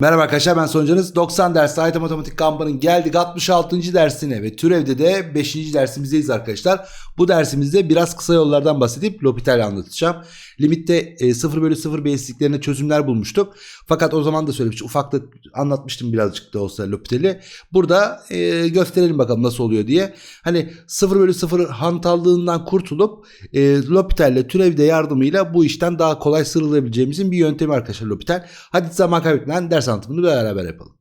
Merhaba arkadaşlar ben Soncanız. 90 derste Hayat Matematik kampının geldik 66. dersine ve türevde de 5. dersimizdeyiz arkadaşlar. Bu dersimizde biraz kısa yollardan bahsedip L'Hopital'i anlatacağım. Limitte e, 0 bölü 0 basiliklerine çözümler bulmuştuk. Fakat o zaman da söylemiştim. Ufak da anlatmıştım birazcık da olsa L'Hopital'i. Burada e, gösterelim bakalım nasıl oluyor diye. Hani 0 bölü 0 hantallığından kurtulup e, L'Hopital'le türevde yardımıyla bu işten daha kolay sıyrılabileceğimizin bir yöntemi arkadaşlar L'Hopital. Hadi zaman kaybetmeden ders anlatımını beraber yapalım.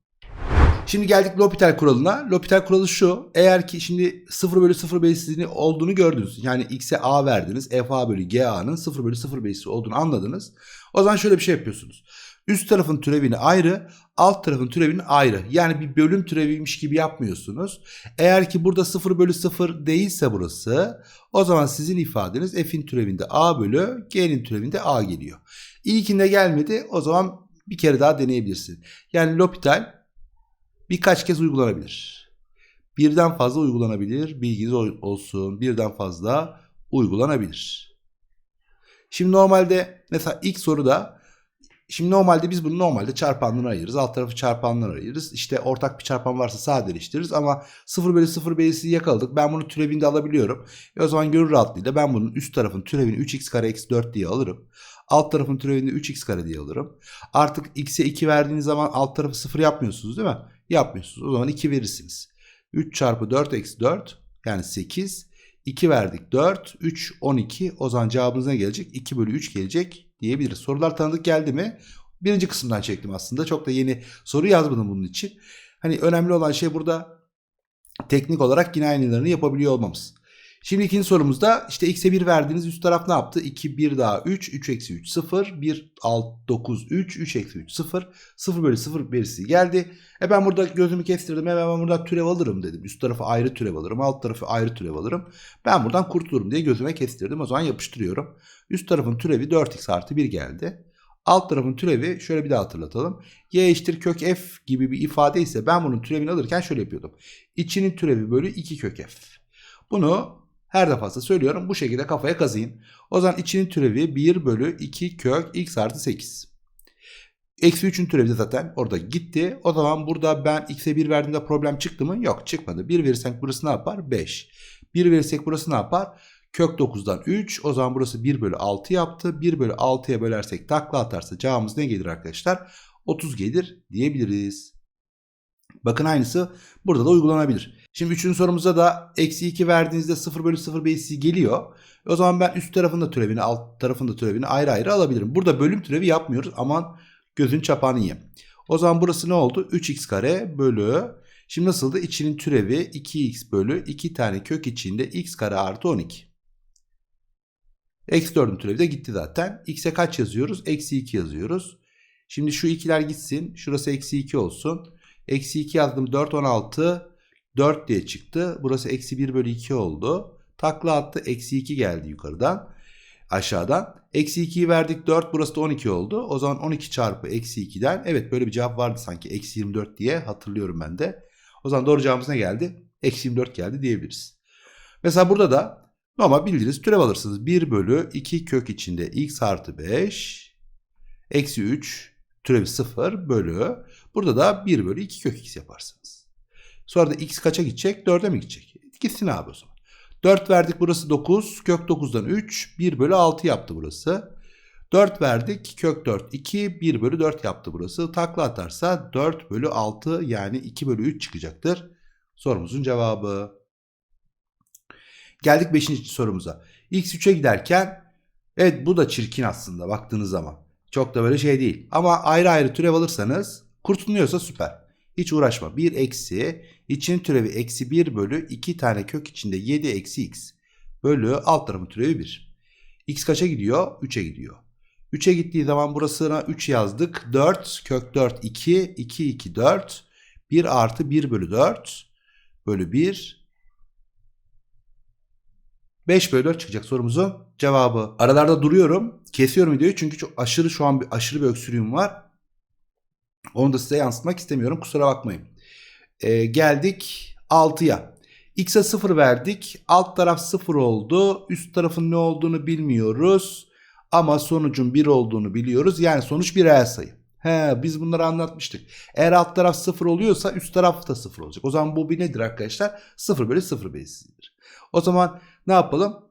Şimdi geldik L'Hopital kuralına. L'Hopital kuralı şu. Eğer ki şimdi 0 bölü 0 belirsizliğini olduğunu gördünüz. Yani x'e a verdiniz. f a bölü g a'nın 0 bölü 0 belirsizliği olduğunu anladınız. O zaman şöyle bir şey yapıyorsunuz. Üst tarafın türevini ayrı, alt tarafın türevini ayrı. Yani bir bölüm türeviymiş gibi yapmıyorsunuz. Eğer ki burada 0 bölü 0 değilse burası o zaman sizin ifadeniz f'in türevinde a bölü g'nin türevinde a geliyor. İlkinde gelmedi o zaman bir kere daha deneyebilirsin. Yani L'Hopital birkaç kez uygulanabilir. Birden fazla uygulanabilir. Bilginiz ol- olsun. Birden fazla uygulanabilir. Şimdi normalde mesela ilk soruda şimdi normalde biz bunu normalde çarpanlara ayırırız. Alt tarafı çarpanlara ayırırız. İşte ortak bir çarpan varsa sadeleştiririz ama 0 bölü 0 belirsizi yakaladık. Ben bunu türevinde alabiliyorum. E o zaman gönül rahatlığıyla ben bunun üst tarafın türevini 3x kare eksi 4 diye alırım. Alt tarafın türevini 3x kare diye alırım. Artık x'e 2 verdiğiniz zaman alt tarafı 0 yapmıyorsunuz değil mi? Yapmıyorsunuz. O zaman 2 verirsiniz. 3 çarpı 4 eksi 4 yani 8. 2 verdik 4. 3 12. O zaman cevabınız ne gelecek? 2 bölü 3 gelecek diyebiliriz. Sorular tanıdık geldi mi? Birinci kısımdan çektim aslında. Çok da yeni soru yazmadım bunun için. Hani önemli olan şey burada teknik olarak yine aynılarını yapabiliyor olmamız. Şimdi ikinci sorumuzda işte x'e 1 verdiğiniz üst taraf ne yaptı? 2, 1 daha 3, 3 eksi 3, 0, 1, 6, 9, 3, 3 eksi 3, 0, 0 bölü 0 birisi geldi. E ben burada gözümü kestirdim. E ben buradan türev alırım dedim. Üst tarafı ayrı türev alırım. Alt tarafı ayrı türev alırım. Ben buradan kurtulurum diye gözüme kestirdim. O zaman yapıştırıyorum. Üst tarafın türevi 4x artı 1 geldi. Alt tarafın türevi şöyle bir daha hatırlatalım. y eşittir kök f gibi bir ifade ise ben bunun türevini alırken şöyle yapıyordum. İçinin türevi bölü 2 kök f. Bunu her defasında söylüyorum bu şekilde kafaya kazıyın. O zaman içinin türevi 1 bölü 2 kök x artı 8. Eksi 3'ün türevi de zaten orada gitti. O zaman burada ben x'e 1 verdiğimde problem çıktı mı? Yok çıkmadı. 1 verirsek burası ne yapar? 5. 1 verirsek burası ne yapar? Kök 9'dan 3. O zaman burası 1 bölü 6 yaptı. 1 bölü 6'ya bölersek takla atarsa cevabımız ne gelir arkadaşlar? 30 gelir diyebiliriz. Bakın aynısı burada da uygulanabilir. Şimdi üçüncü sorumuzda da eksi 2 verdiğinizde 0 bölü 0 b'si geliyor. O zaman ben üst tarafında türevini alt tarafında türevini ayrı ayrı alabilirim. Burada bölüm türevi yapmıyoruz. Aman gözün çapağını yiyeyim. O zaman burası ne oldu? 3x kare bölü. Şimdi nasıldı? İçinin türevi 2x bölü 2 tane kök içinde x kare artı 12. Eksi 4'ün türevi de gitti zaten. X'e kaç yazıyoruz? Eksi 2 yazıyoruz. Şimdi şu ikiler gitsin. Şurası eksi 2 olsun. Eksi 2 yazdım 4 16 4 diye çıktı. Burası eksi 1 bölü 2 oldu. Takla attı eksi 2 geldi yukarıdan aşağıdan. Eksi 2'yi verdik 4 burası da 12 oldu. O zaman 12 çarpı eksi 2'den evet böyle bir cevap vardı sanki eksi 24 diye hatırlıyorum ben de. O zaman doğru cevabımız ne geldi? Eksi 24 geldi diyebiliriz. Mesela burada da normal bildiğiniz türev alırsınız. 1 bölü 2 kök içinde x artı 5 eksi 3 türevi 0 bölü burada da 1 bölü 2 kök x yaparsınız. Sonra da x kaça gidecek? 4'e mi gidecek? Gitsin abi o zaman. 4 verdik burası 9. Kök 9'dan 3. 1 bölü 6 yaptı burası. 4 verdik. Kök 4 2. 1 bölü 4 yaptı burası. Takla atarsa 4 bölü 6 yani 2 bölü 3 çıkacaktır. Sorumuzun cevabı. Geldik 5. sorumuza. X 3'e giderken evet bu da çirkin aslında baktığınız zaman. Çok da böyle şey değil. Ama ayrı ayrı türev alırsanız kurtuluyorsa süper. Hiç uğraşma. 1 eksi için türevi eksi 1 bölü 2 tane kök içinde 7 eksi x bölü alt tarafın türevi 1. x kaça gidiyor? 3'e gidiyor. 3'e gittiği zaman burasına 3 yazdık. 4 kök 4 2 2 2 4 1 artı 1 bölü 4 bölü 1 5 bölü 4 çıkacak sorumuzun cevabı. Aralarda duruyorum. Kesiyorum videoyu çünkü çok aşırı şu an bir aşırı bir öksürüğüm var. Onu da size yansıtmak istemiyorum. Kusura bakmayın. Ee, geldik 6'ya. X'e 0 verdik. Alt taraf 0 oldu. Üst tarafın ne olduğunu bilmiyoruz. Ama sonucun 1 olduğunu biliyoruz. Yani sonuç bir reel sayı. He biz bunları anlatmıştık. Eğer alt taraf 0 oluyorsa üst taraf da 0 olacak. O zaman bu bir nedir arkadaşlar? 0 bölü 0 belirsizidir. O zaman ne yapalım?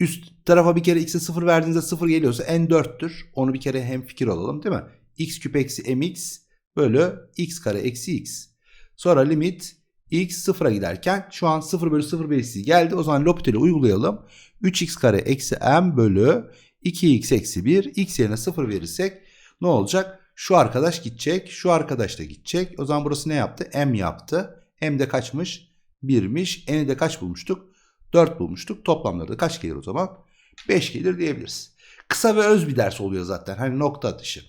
Üst tarafa bir kere x'e 0 verdiğinizde 0 geliyorsa n 4'tür. Onu bir kere hem fikir olalım değil mi? X küp eksi mx bölü x kare eksi x. Sonra limit x 0'a giderken şu an 0 bölü 0 belirsizi geldi. O zaman L'Hopital'i uygulayalım. 3x kare eksi m bölü 2x eksi 1 x yerine 0 verirsek ne olacak? Şu arkadaş gidecek. Şu arkadaş da gidecek. O zaman burası ne yaptı? M yaptı. M de kaçmış? 1'miş. N'i de kaç bulmuştuk? 4 bulmuştuk. Toplamları da kaç gelir o zaman? 5 gelir diyebiliriz. Kısa ve öz bir ders oluyor zaten. Hani nokta atışı.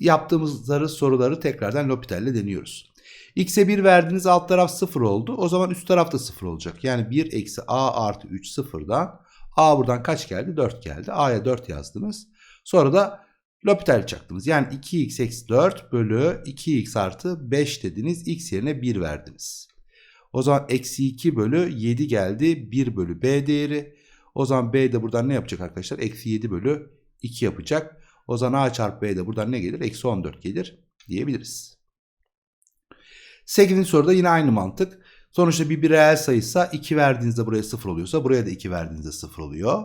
Yaptığımızları soruları tekrardan L'Hopital'le deniyoruz. X'e 1 verdiğiniz alt taraf 0 oldu. O zaman üst taraf da 0 olacak. Yani 1 eksi a artı 3 sıfırdan. A buradan kaç geldi? 4 geldi. A'ya 4 yazdınız. Sonra da L'Hopital çaktınız. Yani 2x eksi 4 bölü 2x artı 5 dediniz. X yerine 1 verdiniz. O zaman eksi 2 bölü 7 geldi. 1 bölü b değeri. O zaman b de buradan ne yapacak arkadaşlar? Eksi 7 bölü 2 yapacak. O zaman a çarpı b de buradan ne gelir? Eksi 14 gelir diyebiliriz. 8. soruda yine aynı mantık. Sonuçta bir bir reel sayıysa 2 verdiğinizde buraya 0 oluyorsa buraya da 2 verdiğinizde 0 oluyor.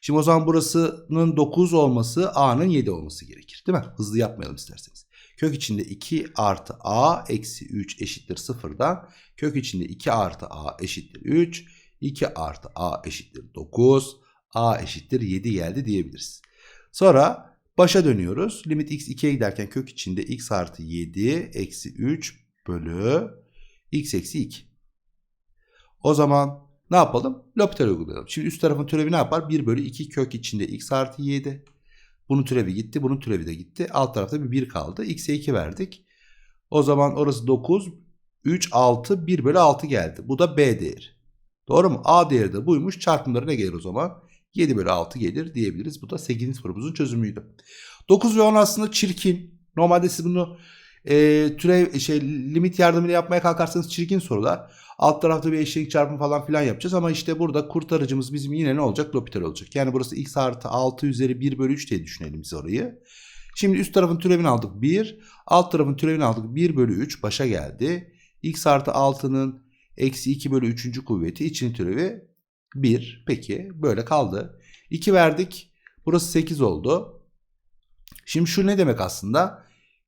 Şimdi o zaman burasının 9 olması a'nın 7 olması gerekir değil mi? Hızlı yapmayalım isterseniz. Kök içinde 2 artı a eksi 3 eşittir 0'dan kök içinde 2 artı a eşittir 3 2 artı a eşittir 9 a eşittir 7 geldi diyebiliriz. Sonra başa dönüyoruz. Limit x 2'ye giderken kök içinde x artı 7 eksi 3 bölü x eksi 2. O zaman ne yapalım? L'Hopital uygulayalım. Şimdi üst tarafın türevi ne yapar? 1 bölü 2 kök içinde x artı 7. Bunun türevi gitti. Bunun türevi de gitti. Alt tarafta bir 1 kaldı. X'e 2 verdik. O zaman orası 9. 3, 6, 1 bölü 6 geldi. Bu da B değeri. Doğru mu? A değeri de buymuş. Çarpımları ne gelir o zaman? 7 bölü 6 gelir diyebiliriz. Bu da 8. sorumuzun çözümüydü. 9 ve 10 aslında çirkin. Normalde siz bunu e, türev şey limit yardımıyla yapmaya kalkarsanız çirkin sorular. Alt tarafta bir eşlik çarpımı falan filan yapacağız ama işte burada kurtarıcımız bizim yine ne olacak? L'Hopital olacak. Yani burası x artı 6 üzeri 1 bölü 3 diye düşünelim biz orayı. Şimdi üst tarafın türevini aldık 1. Alt tarafın türevini aldık 1 bölü 3 başa geldi. x artı 6'nın eksi 2 bölü 3. kuvveti için türevi 1. Peki böyle kaldı. 2 verdik. Burası 8 oldu. Şimdi şu ne demek aslında?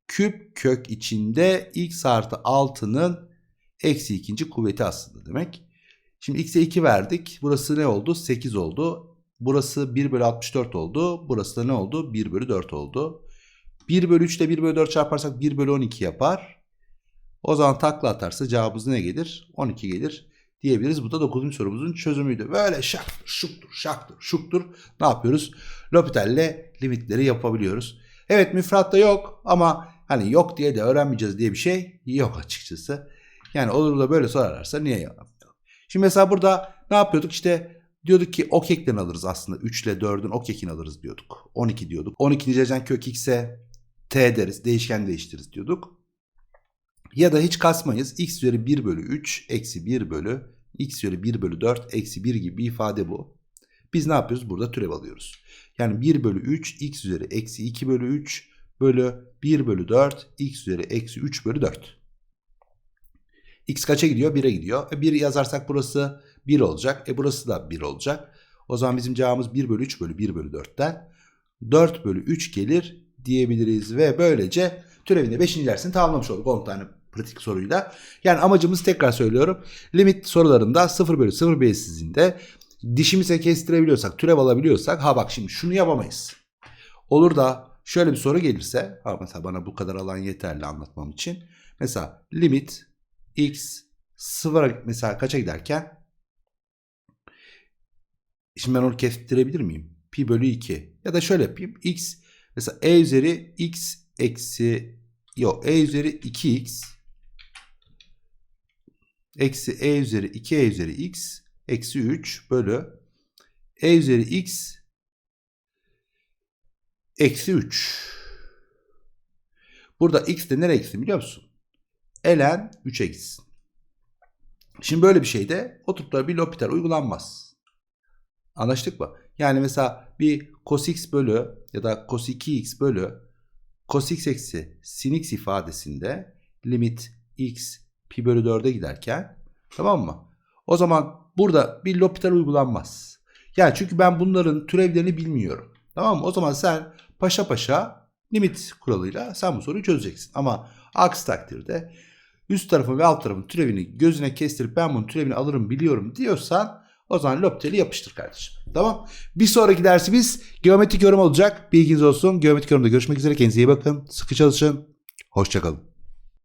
Küp kök içinde x artı 6'nın eksi ikinci kuvveti aslında demek. Şimdi x'e 2 verdik. Burası ne oldu? 8 oldu. Burası 1 bölü 64 oldu. Burası da ne oldu? 1 bölü 4 oldu. 1 bölü 3 ile 1 bölü 4 çarparsak 1 bölü 12 yapar. O zaman takla atarsa cevabımız ne gelir? 12 gelir diyebiliriz. Bu da 9. sorumuzun çözümüydü. Böyle şak, şuktur, şaktır, şuktur. Ne yapıyoruz? L'Hopital'le limitleri yapabiliyoruz. Evet müfratta yok ama hani yok diye de öğrenmeyeceğiz diye bir şey yok açıkçası. Yani olur da böyle sorarlarsa niye yapmayalım? Şimdi mesela burada ne yapıyorduk? İşte diyorduk ki ok eklerini alırız aslında. 3 ile 4'ün ok ekini alırız diyorduk. 12 diyorduk. 12. derecen kök x'e t deriz. Değişken değiştiririz diyorduk. Ya da hiç kasmayız. x üzeri 1 bölü 3 eksi 1 bölü x üzeri 1 bölü 4 eksi 1 gibi bir ifade bu. Biz ne yapıyoruz? Burada türev alıyoruz. Yani 1 bölü 3 x üzeri eksi 2 bölü 3 bölü 1 bölü 4 x üzeri eksi 3 bölü 4. X kaça gidiyor? 1'e gidiyor. E 1 yazarsak burası 1 olacak. E burası da 1 olacak. O zaman bizim cevabımız 1 bölü 3 bölü 1 bölü 4'ten 4 bölü 3 gelir diyebiliriz. Ve böylece türevinde 5. dersini tamamlamış olduk 10 tane pratik soruyla. Yani amacımız tekrar söylüyorum. Limit sorularında 0 bölü 0 belirsizliğinde dişimize kestirebiliyorsak, türev alabiliyorsak ha bak şimdi şunu yapamayız. Olur da şöyle bir soru gelirse ha mesela bana bu kadar alan yeterli anlatmam için. Mesela limit x sıfıra mesela kaça giderken şimdi ben onu kestirebilir miyim? Pi bölü 2 ya da şöyle yapayım. x mesela e üzeri x eksi yok e üzeri 2x eksi e üzeri 2e üzeri x eksi 3 bölü e üzeri x eksi 3. Burada x de nereye gitsin biliyor musun? Ln 3'e gitsin. Şimdi böyle bir şeyde da bir L'Hopital uygulanmaz. Anlaştık mı? Yani mesela bir cos x bölü ya da cos 2x bölü cos x eksi sin x ifadesinde limit x pi bölü 4'e giderken tamam mı? O zaman burada bir L'Hopital uygulanmaz. Yani çünkü ben bunların türevlerini bilmiyorum. Tamam mı? O zaman sen paşa paşa limit kuralıyla sen bu soruyu çözeceksin. Ama aksi takdirde üst tarafın ve alt tarafın türevini gözüne kestirip ben bunun türevini alırım biliyorum diyorsan o zaman L'Hopital'i yapıştır kardeşim. Tamam. Bir sonraki dersimiz geometrik yorum olacak. Bilginiz olsun. Geometrik yorumda görüşmek üzere. Kendinize iyi bakın. Sıkı çalışın. Hoşçakalın.